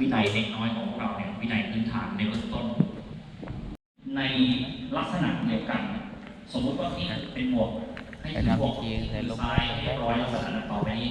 วินัยเล็กน้อยของเราเนี่ยวินัยพื้นฐานในเบื้องต้น ในลักษณะเดียวกัน สมมติว่าที่เป็นหมวกให้ถือหมวกซ้ายให้ร้อยลักษณะต่อไปนี้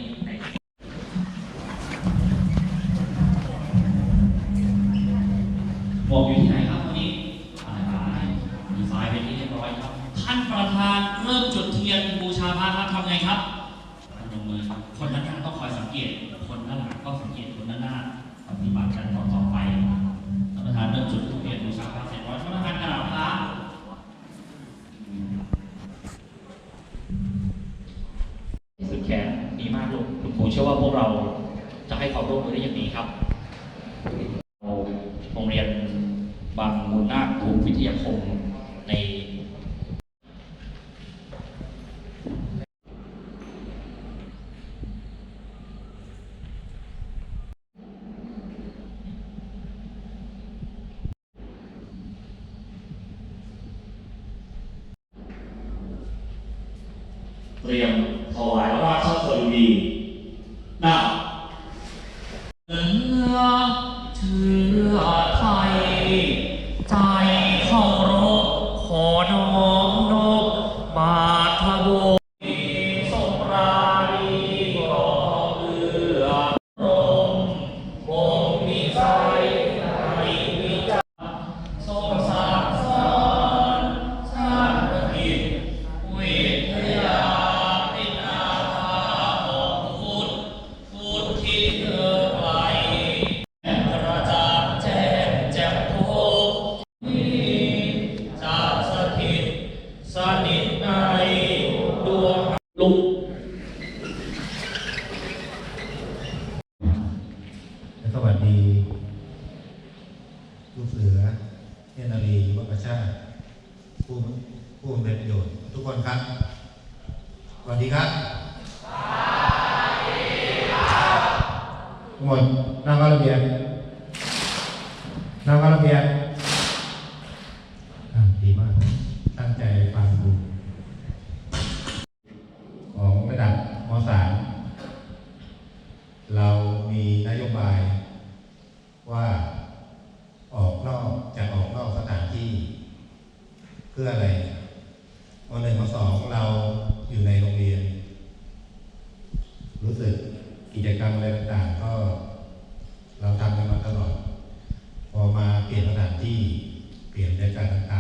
นี้มากลูกคุณครูเชื่อว่าพวกเราจะให้ความร่วมมือได้อย่างดีครับโรงเรียนบางมูลนาคถูกวิทยาคม Oh. คนครับ สวัสดีครับสวัสดีครับหมดนั่ารเรียน Yeah.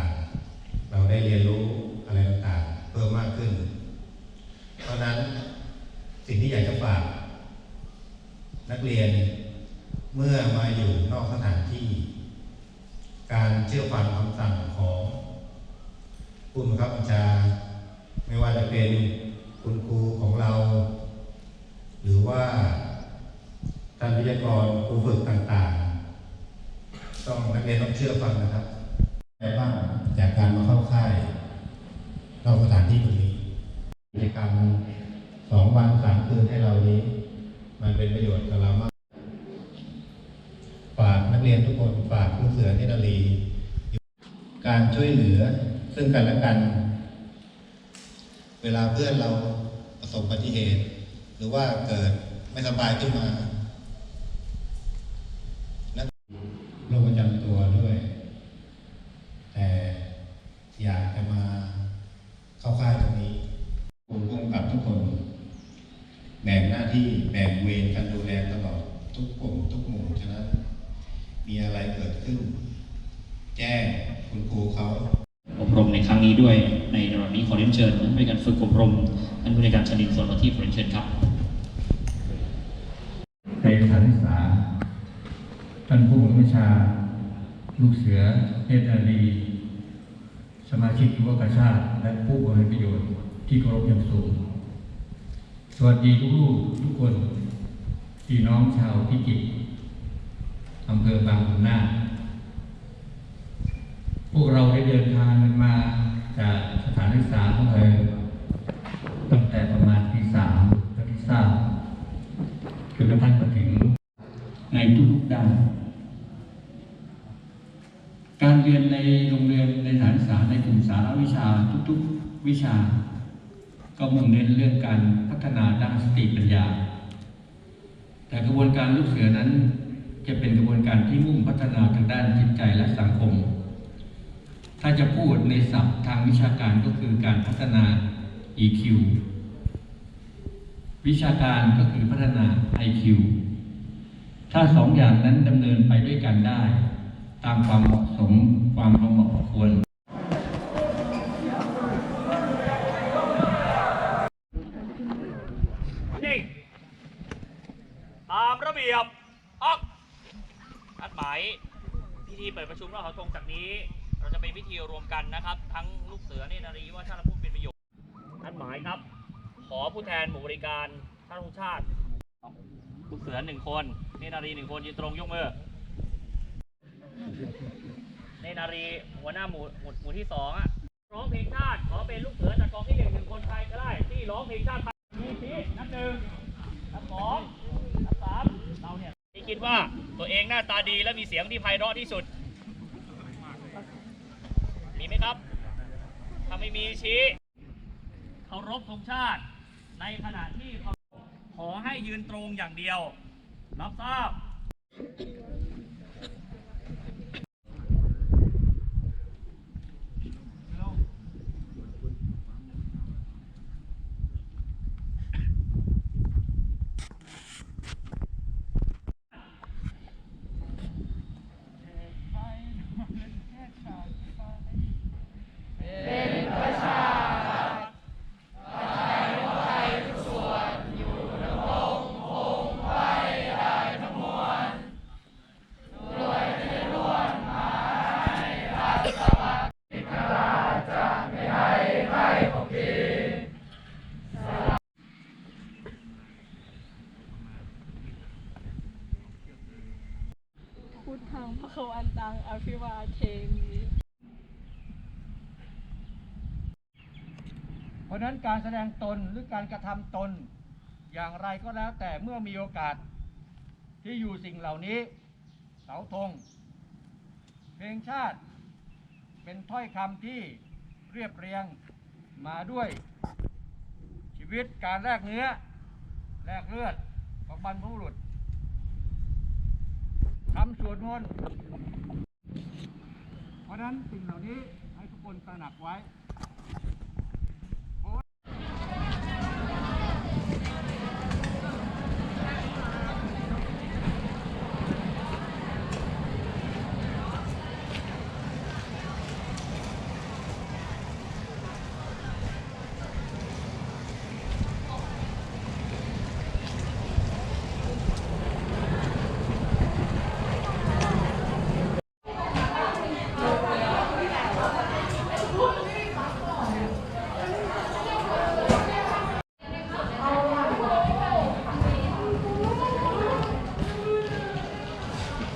เรียนทุกคนฝากครูเสือเทนารลีการช่วยเหลือซึ่งกันและกัน เวลาเพื่อนเราประสบอุบัติเหตุ หรือว่าเกิดไม่สบายขึ้นมาโรคประจำ ขึ้น แจ้งคุณครูเขาอบรมในครั้งนี้ด้วยในระดับนี้ขอเรียนเชิญผู้การฝึกอบรมท่านผู้ในการชนินส่วนที่ขอรียนเชิครับในสถานศึกษาท่านผู้บัญชา ลูกเสือเอสอารีสมาชิกยุวกาชาติ และผู้บริประโยชน์ที่เคารพอย่างสูง สวัสดีทุกลูกทุกคนพี่น้องชาวพิจิตรอำเภอบางขุนนา พวกเราได้เดินทางมาจากสถานศึกษาของเออตั้งแต่ประมาณปีสามและที่ทราบจนกระทั่งมาถึงในทุกๆด้านการเรียนในโรงเรียนในสถานศึกษาในกลุ่มสาระวิชาทุกๆวิชา ก็มุ่งเน้นเรื่องการพัฒนาด้านสติปัญญา แต่กระบวนการลูกเสือนั้นจะเป็นกระบวนการที่มุ่งพัฒนาทางด้านจิตใจและสังคม ถ้าจะพูดในศัพท์ทางวิชาการก็คือการพัฒนา EQ วิชาการก็คือพัฒนา IQ ถ้าสองอย่างนั้นดำเนินไปด้วยกันได้ ตามความเหมาะสมความพอเหมาะพอควรนิ่ตามระเบียบออกนัดหมายพิธีเปิดประชุมรอบเสาธงจากนี้ รวมกันนะครับ ทั้งลูกเสือเนนารีว่าชาติและผู้เป็นประโยชน์นัดหมายครับ ขอผู้แทนหมู่บริการชาติชาติลูกเสือหนึ่งคนเนนารีหนึ่งคนยืนตรงยกมือเนนารีหัวหน้าหมู่หมู่หมที่สองอะร้องเพลงชาติขอเป็นลูกเสือจากกองที่หนึ่งหนึ่งคนใครก็ได้ ที่ร้องเพลงชาติไทยมีชี้นัดหนึ่งนัดสองนัดสามเราเนี่ยที่คิดว่าตัวเองหน้าตาดีและมีเสียงที่ไพเราะที่สุด ไหมครับ ถ้าไม่มีชี้เคารพธงชาติ ในขณะที่เคาขอให้ยืนตรงอย่างเดียว รับทราบ พุทธังพระควันตั งอภิวาเทมิเพราะฉะนั้นการแสดงตนหรือการกระทำตน อย่างไรก็แล้วแต่เมื่อมีโอกาสที่อยู่สิ่งเหล่านี้ เสาธง เพลงชาติ เป็นถ้อยคำที่เรียบเรียงมาด้วยชีวิตการแลกเนื้อ แลกเลือดของบรรพบุรุษคำสวดมนต์ เพราะฉะนั้นสิ่งเหล่านี้ให้ทุกคนตระหนักไว้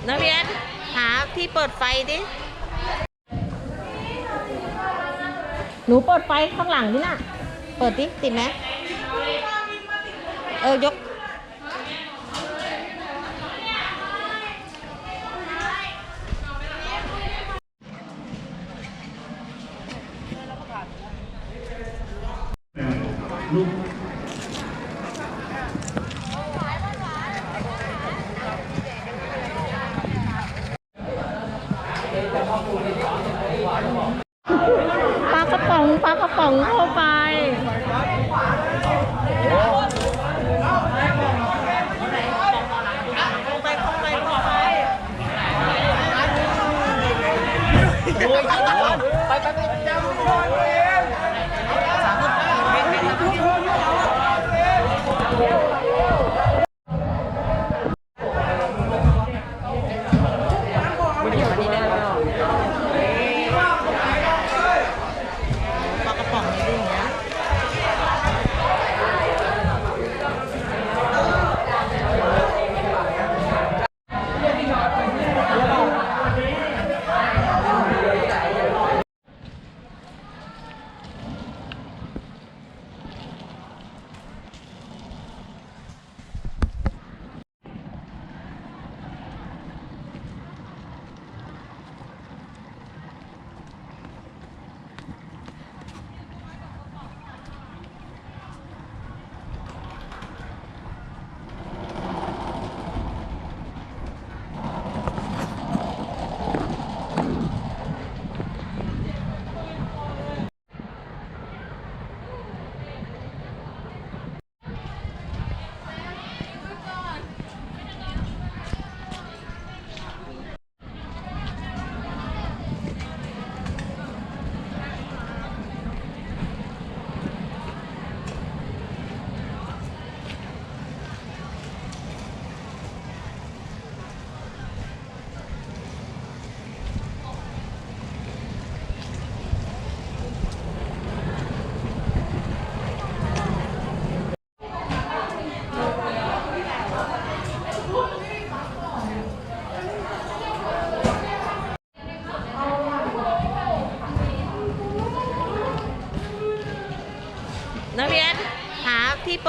นักเรียนหาที่เปิ ดไฟดิ หนูเปิดไฟข้างหลังนี่น่ะ เปิดดิ ติดไหมเออ ยกปล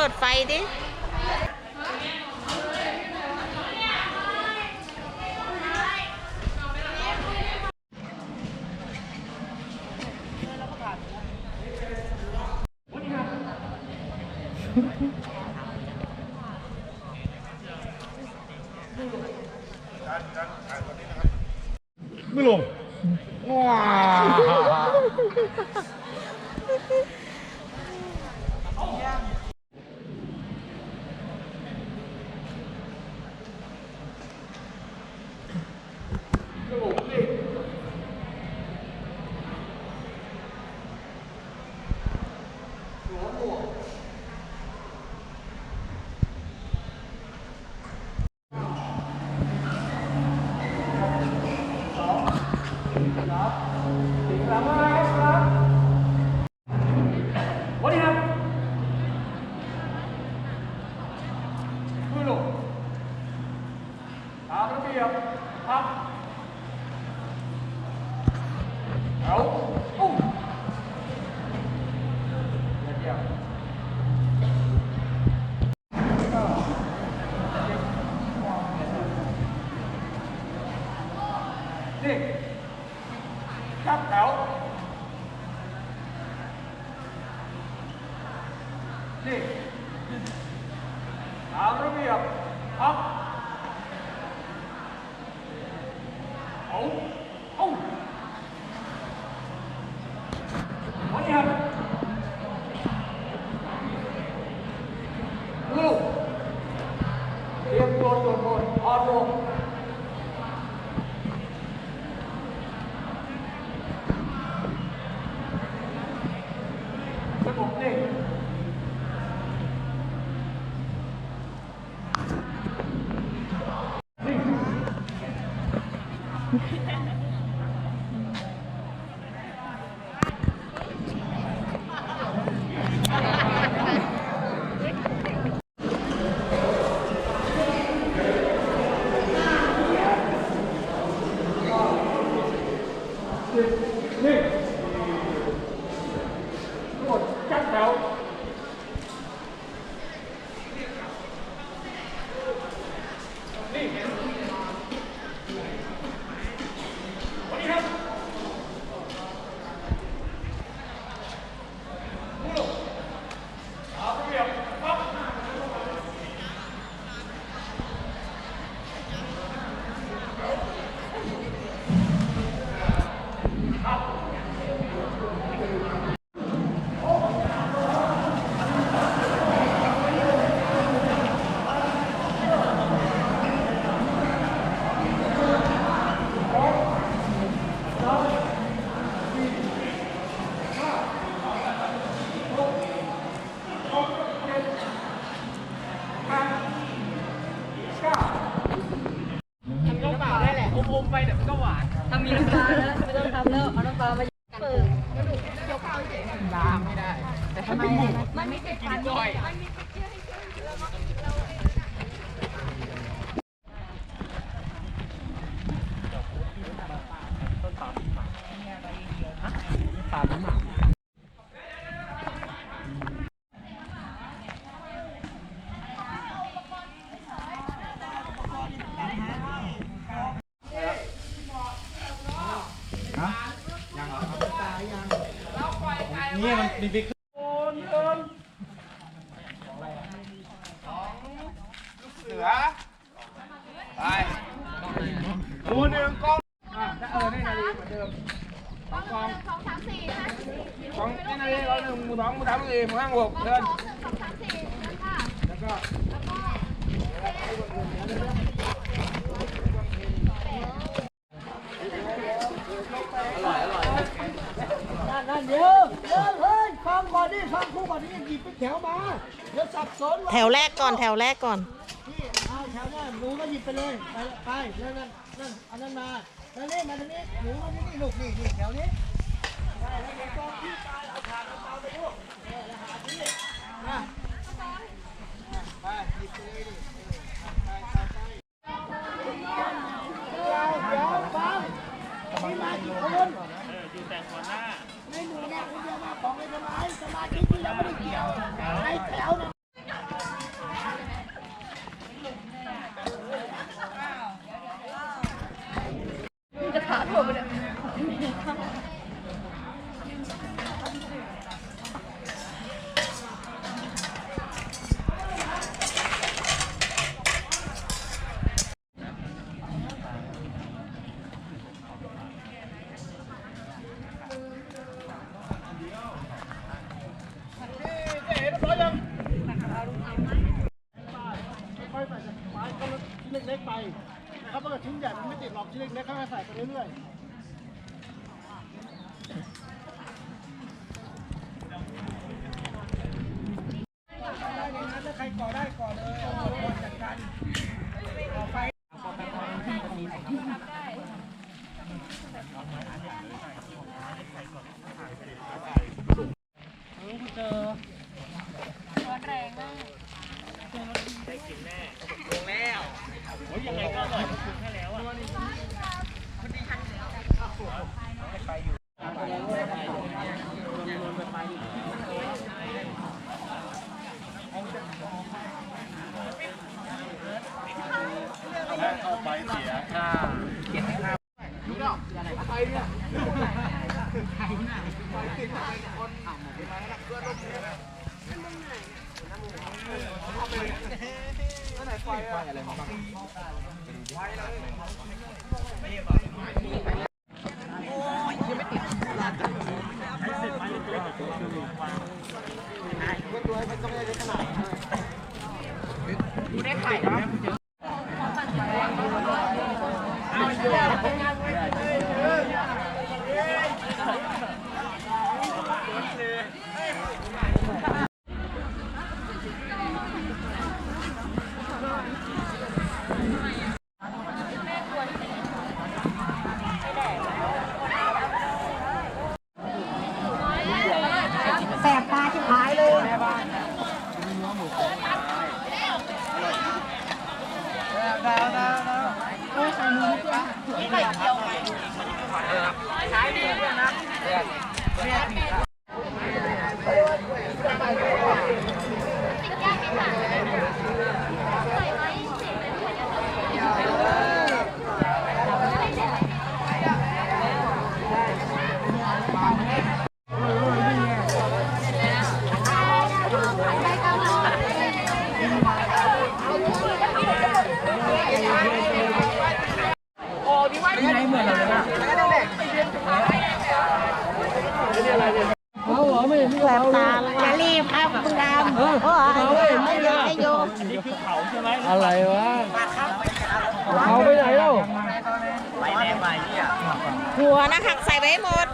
ปิดไฟดิไม่ลงว้า นี่ มันมีบิ๊กโอนเอินเสือไปหมูหนึ่งกล้องอะถ้าเออได้นาฬิเหมือนเดิมสองกองสองสามสี่นะสองนี่นาฬิกาหนึ่งหมูสองหมูสามหมูสี่หมูห้าหมูหกเดินแล้วก็ แถวแรกก่อนแถ วแรกก่อนเอาแถวหน้าหนูก็หยิบไปเลย ไปไปนั่นนั่นนั่นเอานั่นมาแล้วนี่มาทางนี้หนูมาที่นี่ลูกนี่นี่แถวนี้ไปแล้วเดี๋ยวกองที่ตายเอาถาดเอาเตาไปลูกเออแล้วหาที่นี่มาไปหยิบไปเลยดิไปไปไปเดี๋ยวฟังมีมากี่คนอยู่แต่หัวหน้าไม่หนูเนี่ยคนเดียวมาของไม่เป็นไรสมาชิกที่ยังไม่ได้เกี่ยวไอ้แถวเนี่ย ชิ้นใหญ่มันไม่ติดหรอกชิ้นเล็กๆก็ใส่ไปเรื่อยๆได้ในนั้นถ้าใครก่อได้ก่อนเลยเอาไปจัดการก่อไฟ กูได้ไข่แล้วบตาชิบหายเลย แสบตาเลยอย่ารีบครับคุณดำโอ้ยไม่โยไม่โย อะไรวะเขาไปไหนแล้ว หัวนะหักใส่ไว้ให้หมด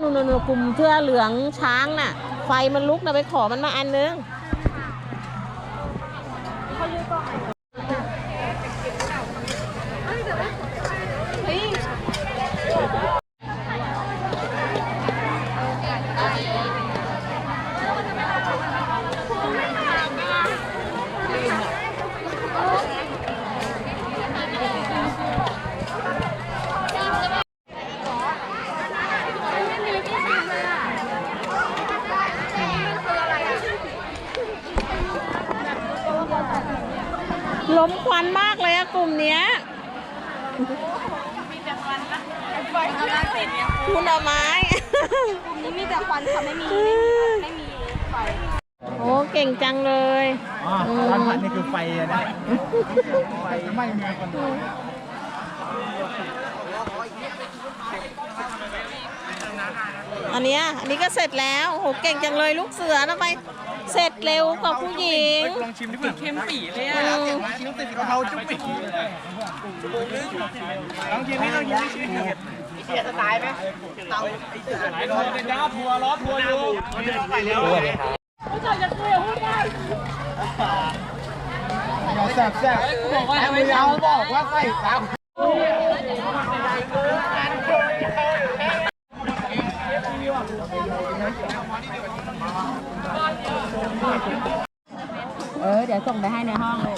นู่นๆๆก ลุ่มเสื้อเหลืองช้างน่ะ ไฟมันลุกนะไปขอมันมาอันนึง ล้มควันมากเลยอะกลุ่มเนี้ยคุณเอาไม้นี่มีแต่ควันค่ะไม่มีไม่มีไฟโอ้เก่งจังเลยอ๋อร้านผัดนี่คือไฟอะนะไฟไหม้เมืองคนอันเนี้ยอันนี้ก็เสร็จแล้วโหเก่งจังเลยลูกเสือทำไม เสร็จเร็วกว่าผู้หญิง ลองชิมดิเพื่อนเค็มปีเลยอือะมชิมติดกะเพราจุ๊บปีลองชิมนี่ลองชิมนี่ชิมเสียสไตล์ไหมเตาไอ้เสือเป็นยาทัวล้อทัวอยู่มันจะใส่แล้วแซ่บแซ่บบอกว่าไม่เอาบอกว่าใส่สา เออ เดี๋ยวส่งไปให้ในห้องเลย